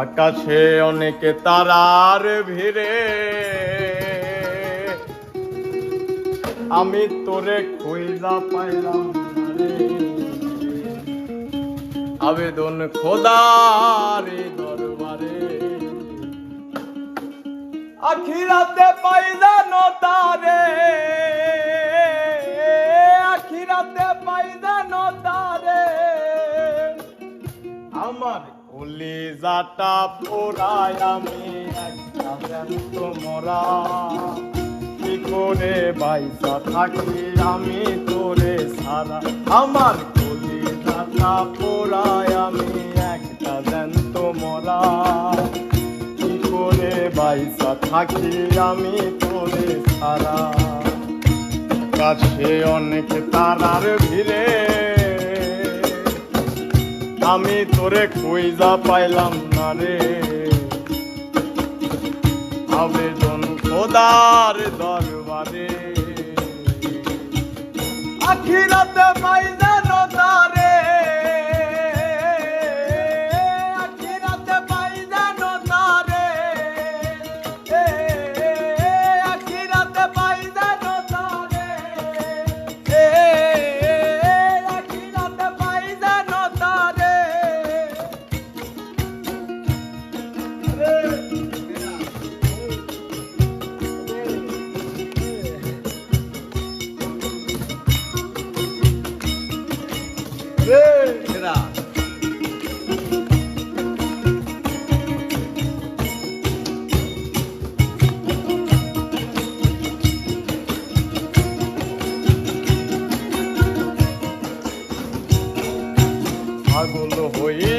আকাশে অনেকে তারার ভিড়ে। আমি তোরে খুঁজা পাইলাম আবেদন খোদারে দরবারে। আখিরাতে পাইজানো তারে কলিজাটা পোড়ায় আমি মরা। কি করে বাইসা থাকি আমি তোরে সারা? আমার কলিজাটা পোড়ায় আমি একটা জ্যান্ত মরা। কি করে বাইসা থাকি আমি তোরে সারা? কাছে অনেক তারার ভিড়ে আমি তোরে খুঁজা পাইলাম না রে। আবেদন খোদার দরবারে। আখিরাতে পাইজানো তারে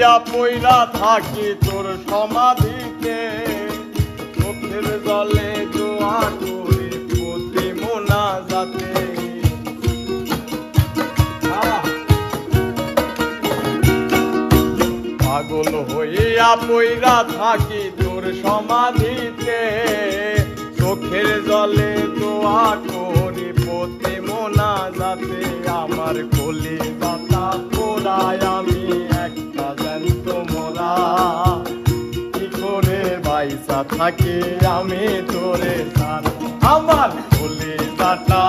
হইয়া পইরা থাকি তোর সমাধিতে। চোখের জলে জোয়া করি প্রতি মোনা যাতে পাগল হইয়া পইরা থাকি তোর সমাধিতে। থাকি আমি তোরে আমার বলে দাতা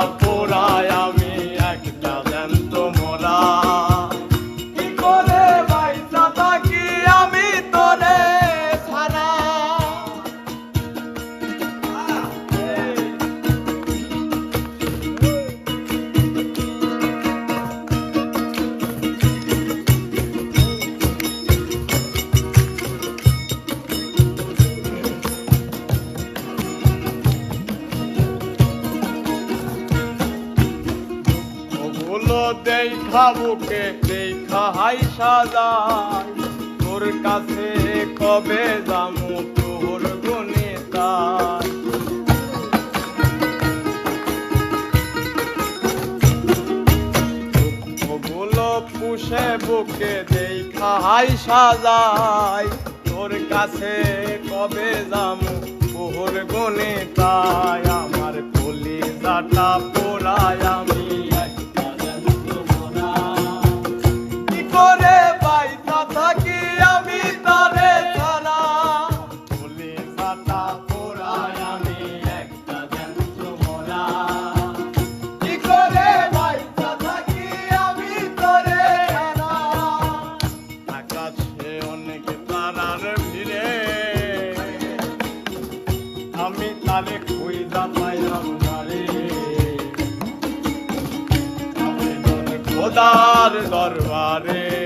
দেখা বুকে দেখা হাই সাজাই। তোর কাছে কবে যামু তোর গুনে তাই পুষে বুকে, দেখা হাই সাজাই। তোর কাছে কবে যামু তোর গুনে তাই আমার কলিজাটা পোড়ায় আমি। আমি তারে খুঁজা পাইলাম না রে খোদার দরবারে।